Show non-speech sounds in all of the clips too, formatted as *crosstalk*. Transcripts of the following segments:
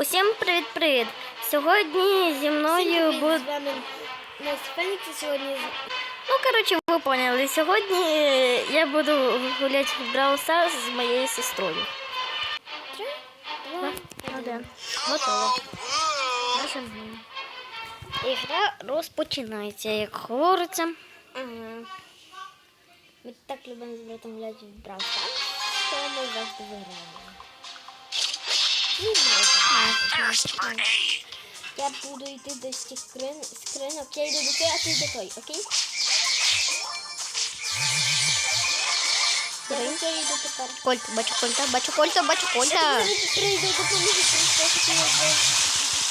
Усім привіт-привіт! Сьогодні зі мною буде. сьогодні Ну, коротше, ви поняли. Сьогодні я буду гуляти в Brawl Stars з моєю сестрою. три, два, Один. Готово. Нажимаємо. І гра розпочинається, як говориться. Ага. Ми так любимо з братом гуляти в Brawl Stars, що ми завжди виграємо. Я буду йти до скрин, скринок. Я йду до той, а ти до той, окей? Я до той йду тепер. Кольт, бачу кольта, бачу кольта, бачу кольта. прийду, допоможу, просто я вже-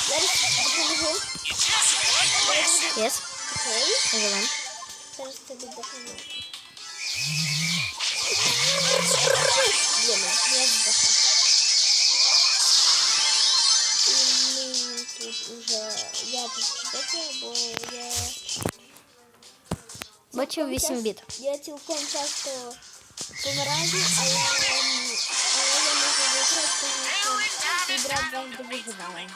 Зараз допоможу. Єс, Окей. Зараз тобі допоможу. Бачу 8 біт. Я цілком часто помираю, але, ем, але я можу виграти, тому що мій брат завжди виживає.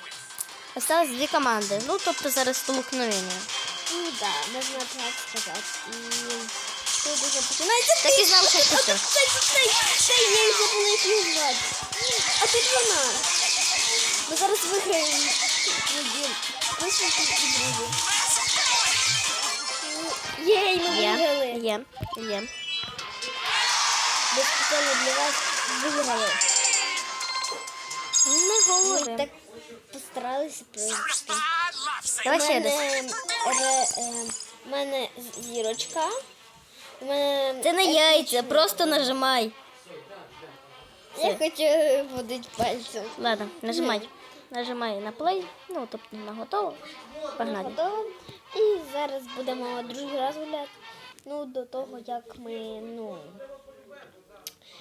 Осталось дві команди. Ну, тобто зараз столкновення. Ну да, можна так сказати. І тут уже починається. Так і знав, що А ти тут що. цей, цей, цей, я їх забула їх назвати. А тут вона. Ми зараз виграємо. Дім. Висвітлі і друзі. Єй, ми Є, виграли. є, є. Ми спеціально для вас виграли. Не Ми так постаралися провести. Давай У ще раз. мене, ре, е, мене зірочка. У мене Це не яйця, просто нажимай. Я хочу водити пальцем. Ладно, нажимай. Нажимай на плей, ну тобто на готово. Погнали. Готово. І зараз будемо другий раз гуляти. Ну, до того, як ми, ну.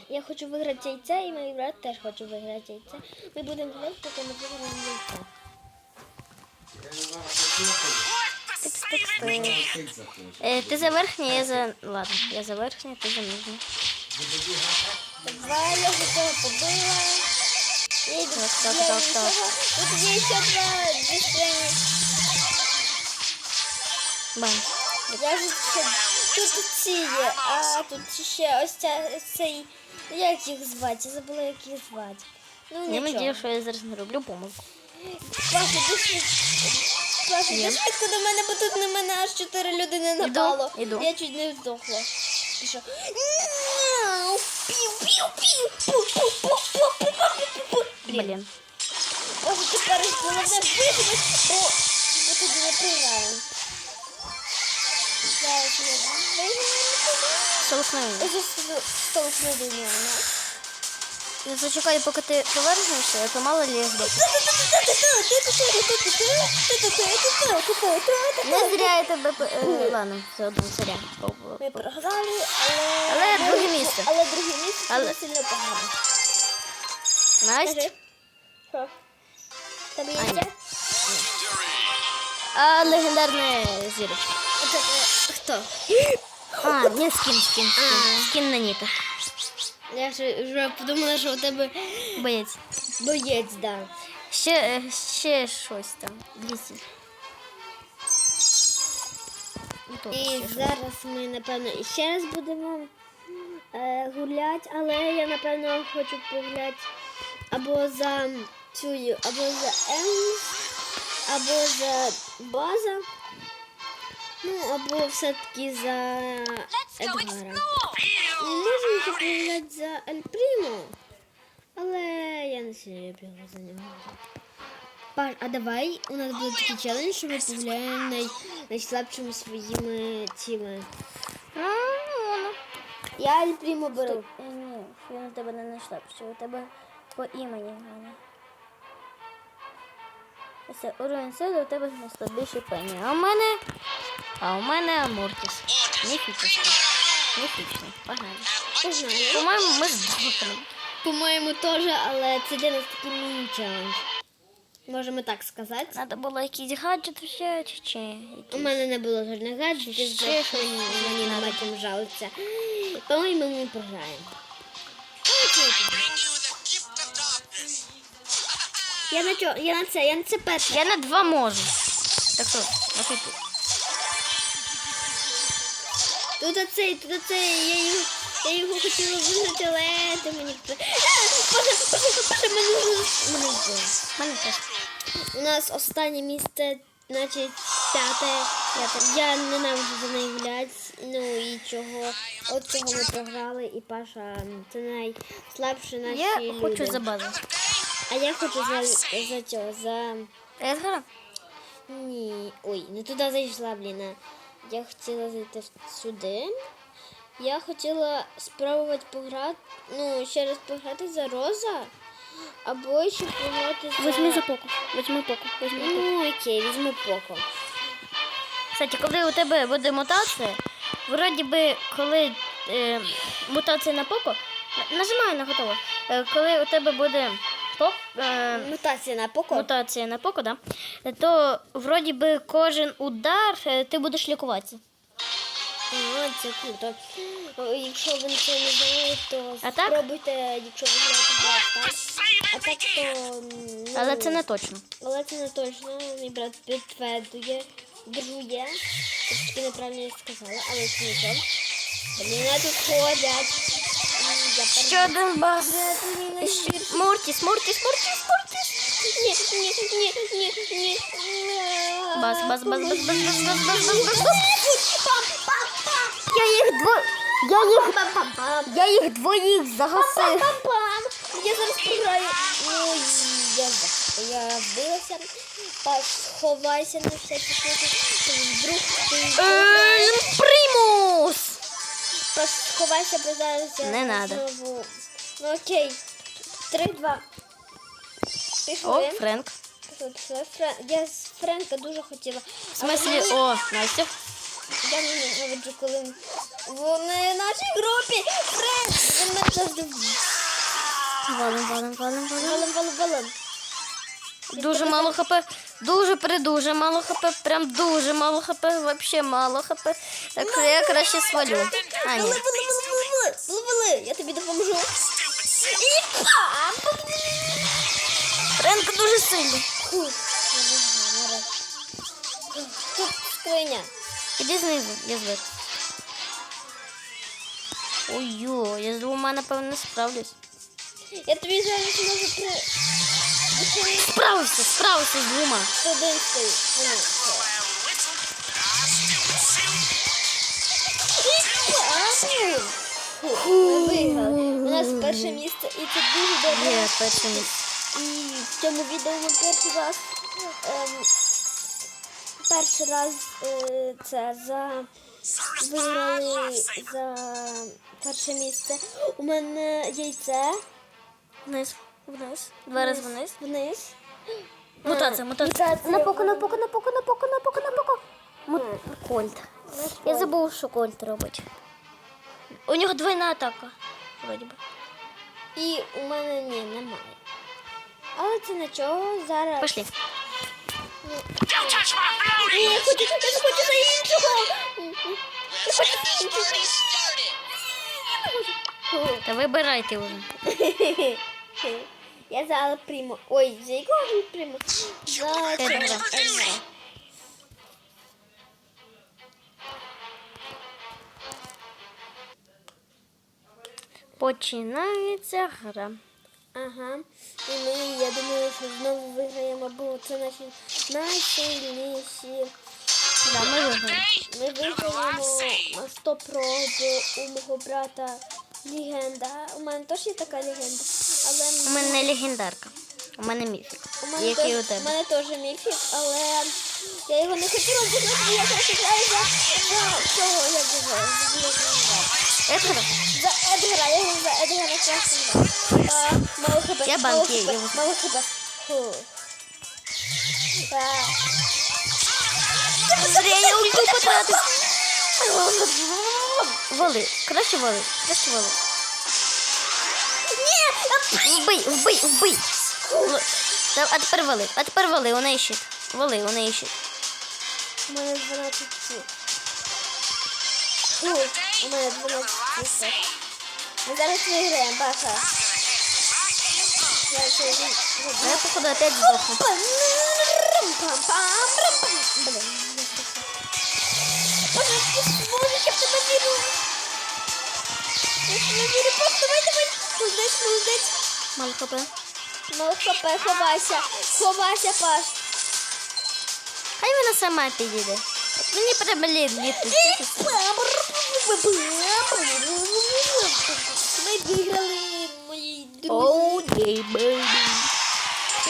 Я хочу виграти яйце, і мій брат теж хоче виграти яйце. Ми будемо гуляти, поки ми виграємо яйце. Е, ти за верхнє, я за. Ладно, я за верхнє, ти за нижнє. Давай, я того побила. Так, так, так, так. Вот здесь еще прямо две страницы. Бам. Я же тут ціє, а тут ще ось ця, цей, як їх звати, я забула, як їх звати. Ну, Я нічого. надію, що я зараз не роблю помилку. Паша, ти Паша, ти швидко до мене, бо тут на мене аж чотири людини напало. іду. Я чуть не здохла. Пішов. Пів, пів, пів, пу, пу, пу, пу, пу, пу. Блин. Ось тепер головне виживати, бо ми туди не. Я ось не Столкновення. Ось столкновення у нас. Зачекай, поки ти повернешся, я помало лізду. Не зря я тебе... Е, ладно, все ну, одно царя. Ми програли, але... Але друге місце. Але друге место. сильно погано. Настя. Що? Тобі є? А легендарна зірочка. Оце, е, Хто? А, не скін, скін, скін. Скін на Ніта. Я ж вже подумала, що у тебе Боєць. боєць, да. Ще, е, ще щось там. 200. І тут І ще щось. зараз ми, напевно, ще раз будемо е, гуляти, але я, напевно, хочу погуляти або за цю, або за Емс, або за База, ну, або все-таки за Едгара. І можемо ще за Ель Прімо, але я не сильно люблю за нього. Паш, а давай у нас буде такий челендж, що ми погуляємо най, найслабшими своїми цими. Ну, ну. Я Ель беру. Е, Ні, він у тебе не що у тебе по імені Ганя. Ось уровень сили у тебе найслабіший пені. А у мене. А у мене Амортіс. Міфічний. Міфічний. Погнали. Погнали. По-моєму, ми здохнемо. По-моєму, теж, але це для нас такий міні-челендж. Можемо так сказати. Надо було якийсь гаджет взяти чи У мене не було жодних гаджетів, Ще щось мені нема чим жалитися. По-моєму, ми програємо. bring Я на чо? Я на це, я на це перше. Я на два можу. Так що, окей. ти. Тут оцей, тут оцей, я його, я його хотіла вигнати, але ти мені... А, Боже, боже, боже, мене вже- мене. Мене теж. У нас останнє місце, значить, п'яте. п'яте. Я ненавиджу за неї гуляти. Ну і чого. От чого ми програли, і Паша це найслабші наші Я люди. хочу за базу. А я хочу за, за цього, за. Едгара? Ні. Ой, не туди зайшла, блін. Я хотіла зайти сюди. Я хотіла спробувати пограти, ну, ще раз пограти за Роза. Або ще пограти за. Візьми за поку. Візьми поку. Візьми поку. Ну, окей, візьму поко. Кстати, коли у тебе буде мутація, вроді би, коли е, мутація на поко, на- нажимай на готово. Е, коли у тебе буде пок, е, Мутація на поко. мутація на поко, да, то вроді би кожен удар е, ти будеш лікуватися. А, це круто. Якщо ви це не знаєте, то А так? спробуйте, якщо ви так? А так то. Ну, Але це не точно. Але це не точно. Мій брат підтверджує, друє. Трошки неправильно я сказала, але це не то. Блін, а тут ходять. Ще один бас. Ще- Мортіс, Мортіс, Мортіс, Мортіс. Ні, ні, ні, ні, ні. Бас, бас, бас, бас, бас, бас, бас, бас, бас, бас, бас. Я їх дво... Я їх... Я їх двоїх загасив. Я зараз програю. Ну, я, я вбилася. Паш, ховайся на всякий случай. Вдруг ти... Ем, Примус! Ховайся, бо зараз я Не надо. знову... Ну, окей. Три-два. О, Пішли. Френк. Пішли, пішли. Френ... Я з Френка дуже хотіла. В смислі, Але о, Настя. Я не ненавиджу, коли вони в нашій групі. Френк! Він мене завжди вб'є. Валим, валим, валим, валим. Валим, валим, валим. Дуже мало хп. Дуже придуже мало хп. Прям дуже мало хп. Вообще мало хп. Так що я краще свалю. А, Вали, ні. вали, вали, вали, вали, вали. Я тобі допоможу. І пам! Френк дуже сильний. Фух. Тут скриня. Іди знизу, я зверху. Ой-ой, я з двома, напевно, не справлюсь. Я тобі зараз можу при... Справився, справився з двома. виграли. У нас перше місце, і це дуже добре. Є перше місце. І в цьому відео ми перший раз ем, перший раз е, це за виграли за перше місце. У мене яйце Вниз. Два рази вниз. вниз. *gasps* Мутація, мутація. Мутація. На поку, на поку, на поку, на поку, на поку, на поку. Му- Кольт. Я забув, що Кольт робить. У нього двойна атака. Вроді би. І у мене ні, немає. Але це нічого, зараз. Пошли. Ні, я хочу, я не хочу за іншого. Та вибирайте вже. *laughs* Я за Ал Примо. Ой, за якого він Примо? За. Едгара. Починається гра. Ага. І ми, я думаю, що знову виграємо, бо це наші найсильніші. Да, ми виграли. Ми виграємо на 100 про, у мого брата легенда. У мене теж є така легенда. Але У мене легендарка. У мене міфік. у мене, Який теж, у тебе? у мене теж міфік, але я його не хотіла бо я зараз граю за, цього, як його, за? За Едгара, я його за Едгара граю. А, Мало хп. Я мало банки, хп, я Мало хп. Так. Зря я ульту потратив. Вали. Краще вали. Краще вали. Вбий, вбий, вбий. Ну, а тепер вали, а тепер вали, вона іще. Вали, вона іще. У мене 12 сіл. У мене 12 сіл. Ми зараз виграємо, баха. Я, походу, опять здохну. Блин, Боже, я в тебе вірю. Я в тебе вірю, просто давай, давай. Узнать, узнать. Мало хп. Ну, хопе, ховайся. Ховайся, Паш. Хай вона сама підійде. Мені треба літ Ми виграли, мої друзі.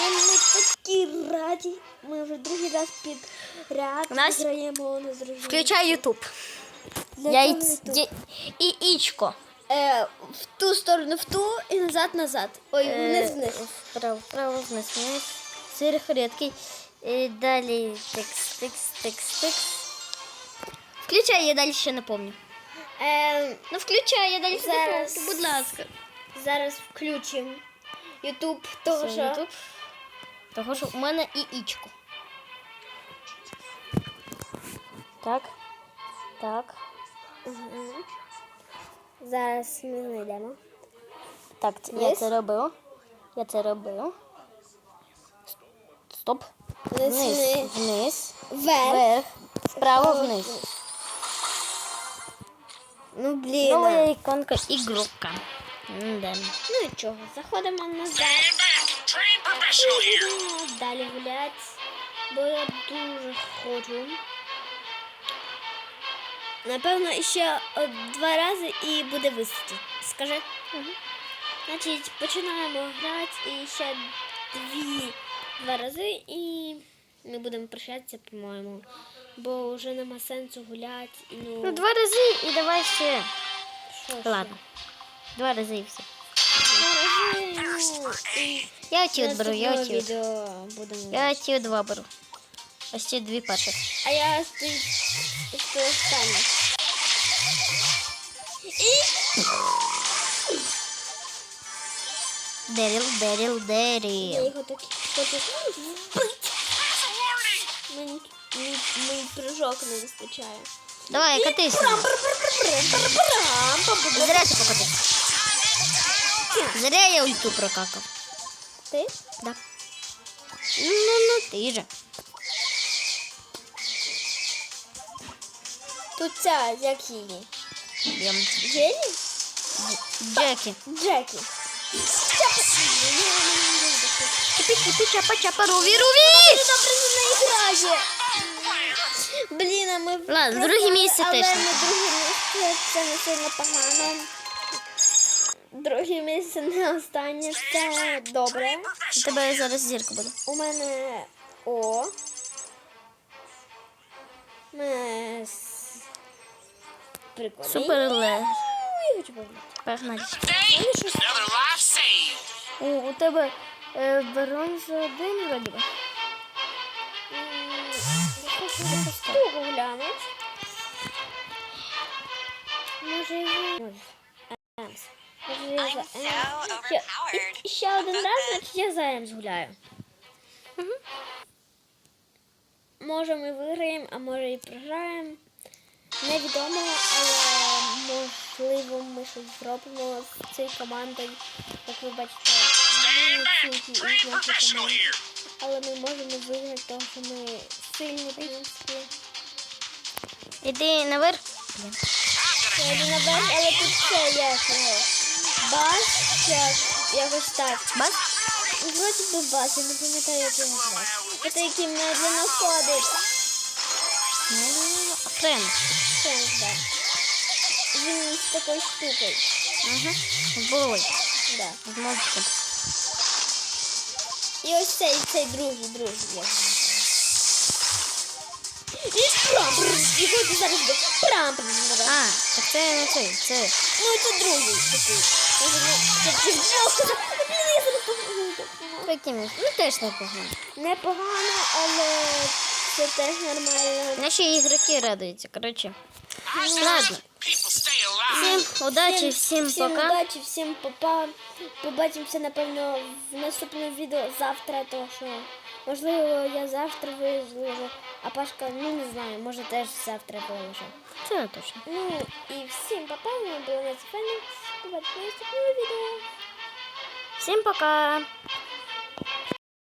Ми такі раді. Ми вже другий раз підряд граємо на зрозуміло. Включай Ютуб. Для Яйць. чого І ічко. Е, в ту сторону, в ту і назад, назад. Ой, вниз, вниз. Вправо, вправо, вниз, вниз. Сирих рідкий. І далі тикс, тикс, тикс, тикс. Включай, я далі ще не помню. Е, Ну включай, я далі ще не Зараз. Будь ласка. зараз включимо Ютуб, того що... Ютуб. Того, що у мене і ічко. Так. Так. Мгм. Зараз ми знайдемо. Так, це- я Вниз? це робив. Я це робив. Стоп. Вниз, Вниз. вниз. Вниз. Вверх. Вверх. Вправо вниз. Ну, блін. Нова іконка ігрока. Да. Ну нічого, заходимо назад. Далі гуляти, бо я дуже хочу. Напевно, ще два рази і буде вистачити. Скажи. Значить, починаємо грати і ще дві два рази і ми будемо прощатися, по-моєму. Бо вже нема сенсу гуляти. Ну, Ну, два рази і давай ще. що ще? Два рази і все. Два рази, ну, і Я оті беру, я оті. будемо. Я оті два беру. Ось ці дві перших. А я останнє. І Деріл, деріл, я деріл. його так хочу вбити. That's a. Мені мій, мій прыжок не вистачає. Давай, катись. Зря ти покатився. Зря я ульту прокакав. Ти? Да. Ну, ну, ти же. Тут ця, як її? Ем, Джелі? Джекі. Джекі. Кипі, кипі, чапа, чапа, неї грає. Блін, а ми Ладно, друге місце але теж на не друге місце це не сильно погано. Друге місце не останнє, це добре. У тебе зараз зірка буде. У мене О. У с- Супер ле. Ну, Я хочу погнати. О, у тебе е, бронза один вроді би. Я хочу глянути. Може, я... Може. Емс. Може, я за Емс. Ще, один раз, значить я за Емс гуляю. Може ми виграємо, а може і програємо. Невідомо, але можливо ми щось зробимо з цією командою. Як ви бачите, ми із команди. Але ми можемо виграти, тому що ми сильні, в принципі. Іди наверх. Я йду наверх, але тут все є. Бас, як, якось так. Бас. Вроді би бас, я не пам'ятаю, як його звати. Це який медленно ходить. Френд. Сенс, так. Він з такою штукою. Ага. З головою. Да. З мозком. І ось цей, цей другий, другий. Називається. І прам, його ти зараз буде. Прам. А, так це не цей. Це. Ну, це другий такий. Ну, це це джелка. Блін, я зараз помогу. Ну теж непогано. Непогано, але це теж нормально. Наші ігроки радуються. Коротше. Ладно. Всім удачі, всім всім пока. удачі, всім попа. Побачимося, напевно, в наступному відео завтра, тому що можливо я завтра виложу, а Пашка, ну не знаю, може теж завтра виложу. Це не точно. Ну і всім попа, ми були на Побачимося в наступному відео. Всім пока!